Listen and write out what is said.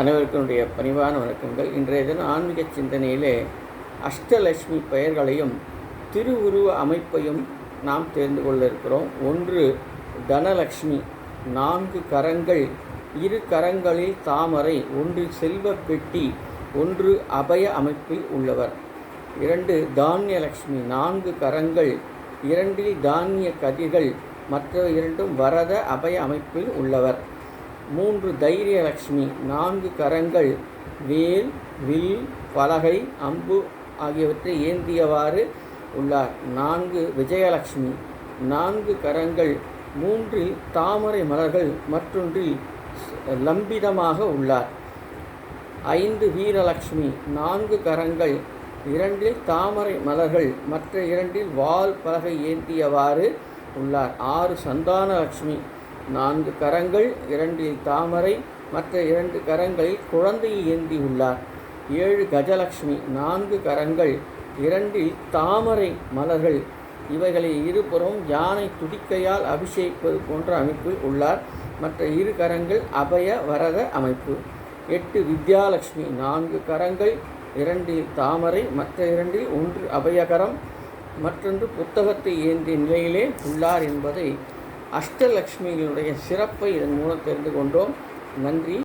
அனைவருக்குடைய பணிவான வணக்கங்கள். இன்றைய தினம் ஆன்மீக சிந்தனையிலே அஷ்டலட்சுமி பெயர்களையும் திருவுருவ அமைப்பையும் நாம் தெரிந்து கொள்ள இருக்கிறோம் ஒன்று தனலக்ஷ்மி நான்கு கரங்கள். இரு கரங்களில் தாமரை ஒன்றில் செல்வ பெட்டி ஒன்று அபய அமைப்பில் உள்ளவர். இரண்டு தானியலக்ஷ்மி நான்கு கரங்கள். இரண்டில் தானிய கதிர்கள். மற்ற இரண்டும் வரத அபய அமைப்பில் உள்ளவர். மூன்று தைரியலக்ஷ்மி நான்கு கரங்கள் வேல் வில் பலகை அம்பு ஆகியவற்றை ஏந்தியவாறு உள்ளார். நான்கு விஜயலக்ஷ்மி நான்கு கரங்கள் மூன்றில் தாமரை மலர்கள் மற்றொன்றில் லம்பிதமாக உள்ளார். ஐந்து வீரலக்ஷ்மி நான்கு கரங்கள் இரண்டில் தாமரை மலர்கள் மற்ற இரண்டில் வால் பலகை ஏந்தியவாறு உள்ளார். ஆறு சந்தானலக்ஷ்மி நான்கு கரங்கள் இரண்டில் தாமரை மற்ற இரண்டு கரங்களில் குழந்தையை ஏந்தி உள்ளார். ஏழு கஜலக்ஷ்மி நான்கு கரங்கள் இரண்டில் தாமரை மலர்கள். இவைகளை இருபுறம் யானை துடிக்கையால் அபிஷேகிப்பது போன்ற அமைப்பில் உள்ளார். மற்ற இரு கரங்கள் அபய வரத அமைப்பு. எட்டு வித்யாலட்சுமி நான்கு கரங்கள் இரண்டில் தாமரை மற்ற இரண்டில் ஒன்று அபயகரம். மற்றொன்று புத்தகத்தை ஏந்திய நிலையிலே உள்ளார் என்பதை அஷ்டலக்ஷ்மிகளுடைய சிறப்பை இதன் மூலம் தெரிந்து கொண்டோம். நன்றி.